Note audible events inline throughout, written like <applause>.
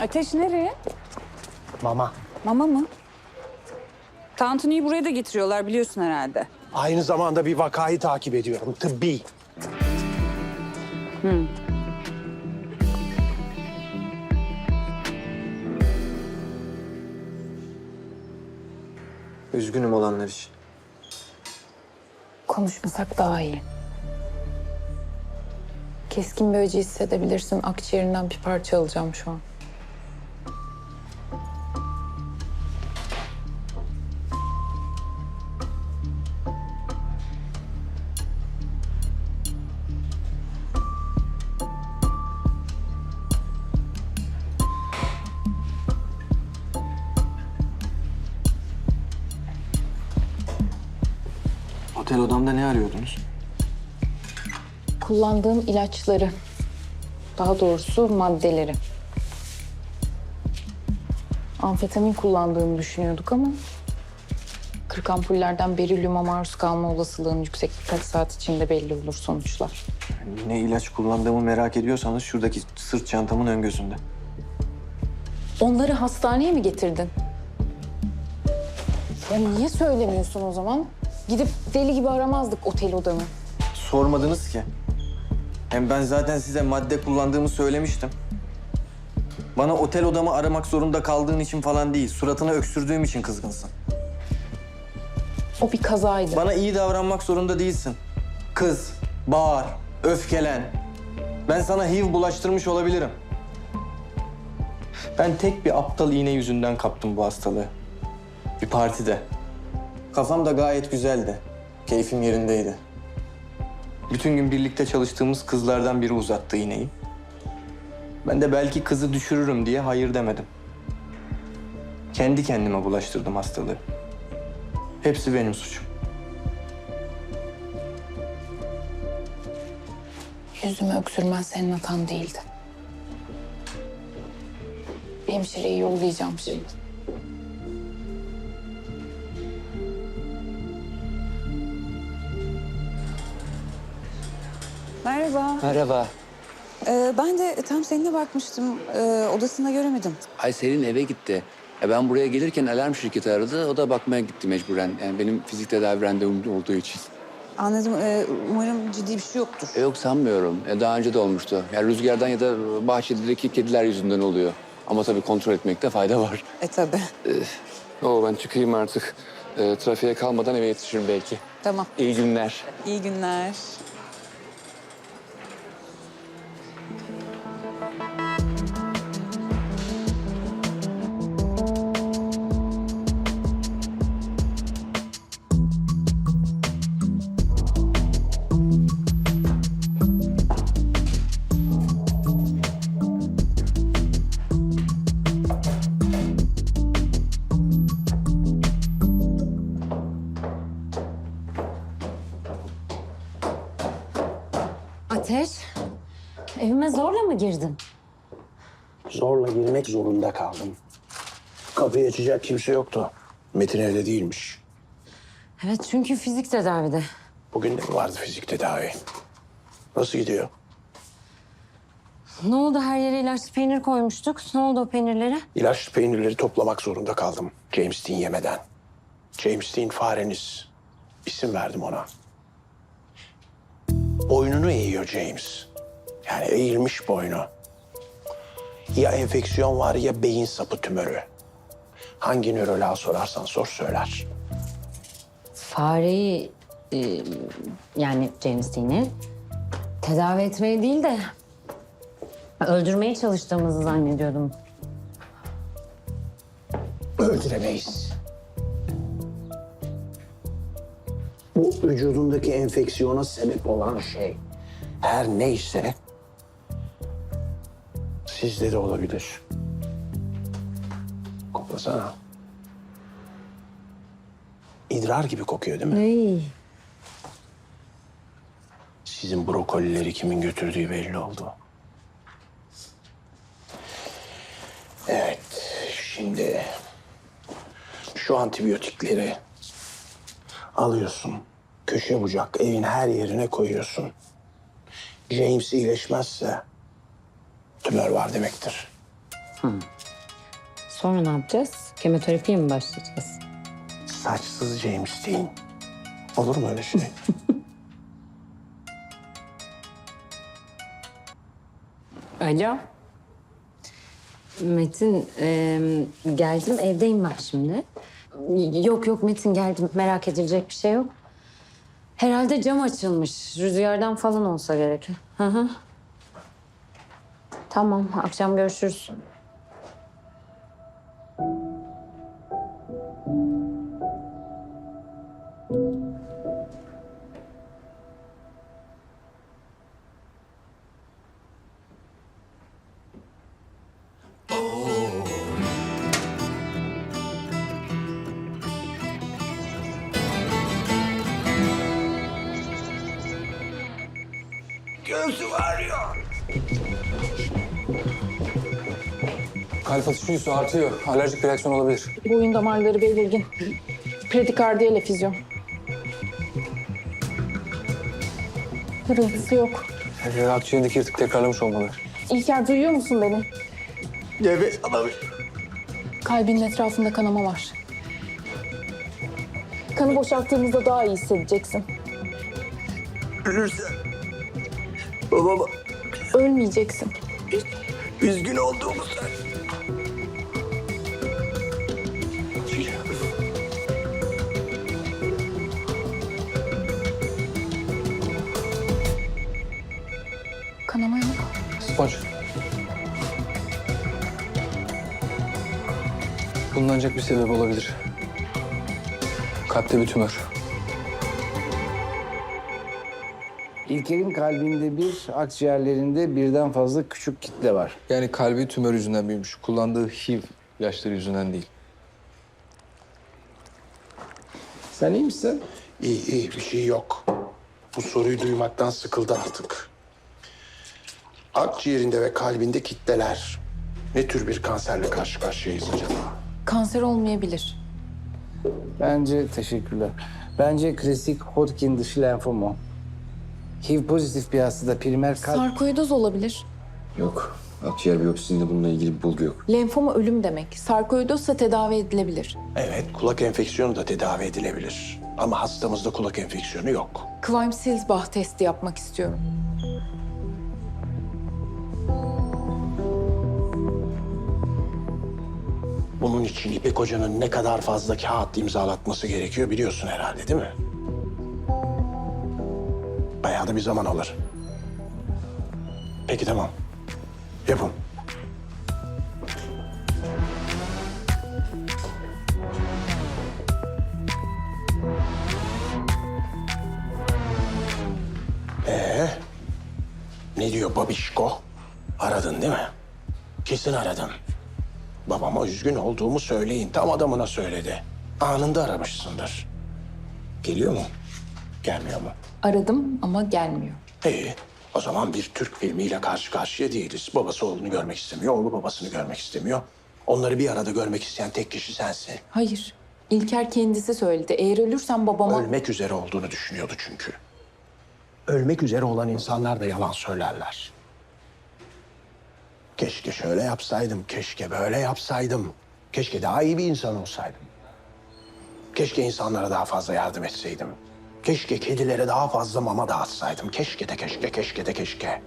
Ateş nereye? Mama. Mama mı? Tantuni'yi buraya da getiriyorlar biliyorsun herhalde. Aynı zamanda bir vakayı takip ediyorum. Tıbbi. Üzgünüm olanlar için. Konuşmasak daha iyi. Keskin bir acı hissedebilirsin. Akciğerinden bir parça alacağım şu an. Otel odamda ne arıyordunuz? Kullandığım ilaçları. Daha doğrusu maddeleri. Amfetamin kullandığımı düşünüyorduk ama... ...kırk ampullerden berilyuma maruz kalma olasılığın yüksek birkaç saat içinde belli olur sonuçlar. Ne ilaç kullandığımı merak ediyorsanız şuradaki sırt çantamın ön gözünde. Onları hastaneye mi getirdin? Ya niye söylemiyorsun o zaman? Gidip deli gibi aramazdık otel odamı. Sormadınız ki. Hem ben zaten size madde kullandığımı söylemiştim. Bana otel odamı aramak zorunda kaldığın için falan değil, suratına öksürdüğüm için kızgınsın. O bir kazaydı. Bana iyi davranmak zorunda değilsin. Kız, bağır, öfkelen. Ben sana HIV bulaştırmış olabilirim. Ben tek bir aptal iğne yüzünden kaptım bu hastalığı. Bir partide. Kafam da gayet güzeldi. Keyfim yerindeydi. Bütün gün birlikte çalıştığımız kızlardan biri uzattı iğneyi. Ben de belki kızı düşürürüm diye hayır demedim. Kendi kendime bulaştırdım hastalığı. Hepsi benim suçum. Yüzüme öksürmen senin hatan değildi. Hemşireyi yollayacağım şimdi. Merhaba. Merhaba. Ee, ben de tam seninle bakmıştım. Ee, odasında göremedim. Ay Selin eve gitti. E ben buraya gelirken alarm şirketi aradı. O da bakmaya gitti mecburen. Yani benim fizik tedavi randevum olduğu için. Anladım. Ee, umarım ciddi bir şey yoktur. E yok sanmıyorum. E daha önce de olmuştu. Yani rüzgardan ya da bahçedeki kediler yüzünden oluyor. Ama tabii kontrol etmekte fayda var. E tabii. Oo ben çıkayım artık. E, trafiğe kalmadan eve yetişirim belki. Tamam. İyi günler. İyi günler. Ateş, evime zorla mı girdin? Zorla girmek zorunda kaldım. Kapıyı açacak kimse yoktu. Metin evde değilmiş. Evet çünkü fizik tedavide. Bugün de mi vardı fizik tedavi? Nasıl gidiyor? Ne oldu her yere ilaçlı peynir koymuştuk. Ne oldu o peynirlere? İlaçlı peynirleri toplamak zorunda kaldım. James Dean yemeden. James Dean fareniz. İsim verdim ona. Boynunu eğiyor James. Yani eğilmiş boynu. Ya enfeksiyon var ya beyin sapı tümörü. Hangi nöroloğa sorarsan sor söyler. Fareyi e, yani James Dean'i tedavi etmeye değil de öldürmeye çalıştığımızı zannediyordum. öldüremeyiz. Bu vücudundaki enfeksiyona sebep olan şey her neyse sizde de olabilir. Koklasana. İdrar gibi kokuyor değil mi? Ay, Sizin brokolileri kimin götürdüğü belli oldu. Evet, şimdi şu antibiyotikleri alıyorsun. Köşe bucak evin her yerine koyuyorsun. James iyileşmezse tümör var demektir. Sonra ne yapacağız? Kemoterapiye mi başlayacağız? Saçsız James Dean. Olur mu öyle şey? <laughs> Alo. Metin, e, geldim evdeyim ben şimdi. Yok yok Metin geldim. Merak edilecek bir şey yok. Herhalde cam açılmış. Rüzgardan falan olsa gerek. Hı hı. Tamam, akşam görüşürüz. Gözü ya. Kalp atışıysa artıyor. Alerjik reaksiyon olabilir. Boyun damarları belirgin. Predikardiyal efüzyon. Hırıltısı yok. Ee, akciğerdeki yırtık tekrarlamış olmalı. İlker duyuyor musun beni? Nefes alamıyorum. Kalbinin etrafında kanama var. Kanı boşalttığımızda daha iyi hissedeceksin. Ölürse babama Ölmeyeceksin. üzgün olduğumu söyle. Kanama yok. Sponç. Bulunacak bir sebep olabilir. Kalpte bir tümör. İlker'in kalbinde bir, akciğerlerinde birden fazla küçük kitle var. Yani kalbi tümör yüzünden büyümüş. Kullandığı HIV ilaçları yüzünden değil. Sen iyi misin? İyi iyi bir şey yok. Bu soruyu duymaktan sıkıldı artık. Akciğerinde ve kalbinde kitleler. Ne tür bir kanserle karşı karşıyayız acaba? Kanser olmayabilir. Bence teşekkürler. Bence klasik Hodgkin dışı lenfoma. HIV pozitif bir hastada primer kalp... Sarkoidoz olabilir. Yok. Akciğer biyopsisinde bununla ilgili bir bulgu yok. Lenfoma ölüm demek. Sarkoidozsa tedavi edilebilir. Evet, kulak enfeksiyonu da tedavi edilebilir. Ama hastamızda kulak enfeksiyonu yok. Quine-Silsbach testi yapmak istiyorum. Bunun için İpek Hoca'nın ne kadar fazla kağıt imzalatması gerekiyor biliyorsun herhalde değil mi? Bayağı da bir zaman alır. Peki tamam. Yapın. Ee, ne diyor babişko? Aradın değil mi? Kesin aradın. Babama üzgün olduğumu söyleyin. Tam adamına söyledi. Anında aramışsındır. Geliyor mu? Gelmiyor mu? Aradım ama gelmiyor. İyi. O zaman bir Türk filmiyle karşı karşıya değiliz. Babası oğlunu görmek istemiyor, oğlu babasını görmek istemiyor. Onları bir arada görmek isteyen tek kişi sensin. Hayır. İlker kendisi söyledi. Eğer ölürsem babama... Ölmek üzere olduğunu düşünüyordu çünkü. Ölmek üzere olan insanlar da yalan söylerler. Keşke şöyle yapsaydım, keşke böyle yapsaydım. Keşke daha iyi bir insan olsaydım. Keşke insanlara daha fazla yardım etseydim. Keşke kedilere daha fazla mama dağıtsaydım. Keşke de keşke, keşke de keşke.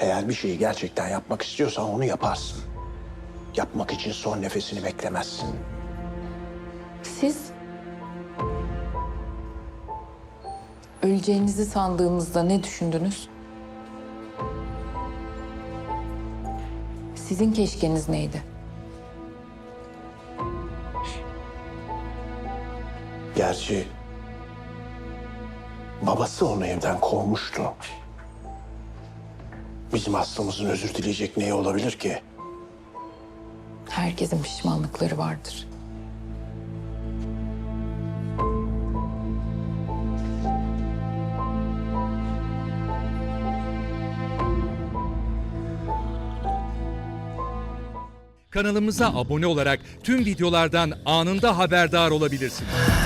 Eğer bir şeyi gerçekten yapmak istiyorsan onu yaparsın. Yapmak için son nefesini beklemezsin. Siz... Öleceğinizi sandığınızda ne düşündünüz? Sizin keşkeniz neydi? Gerçi babası onu evden kovmuştu. Bizim hastamızın özür dileyecek neyi olabilir ki? Herkesin pişmanlıkları vardır. Kanalımıza abone olarak tüm videolardan anında haberdar olabilirsiniz.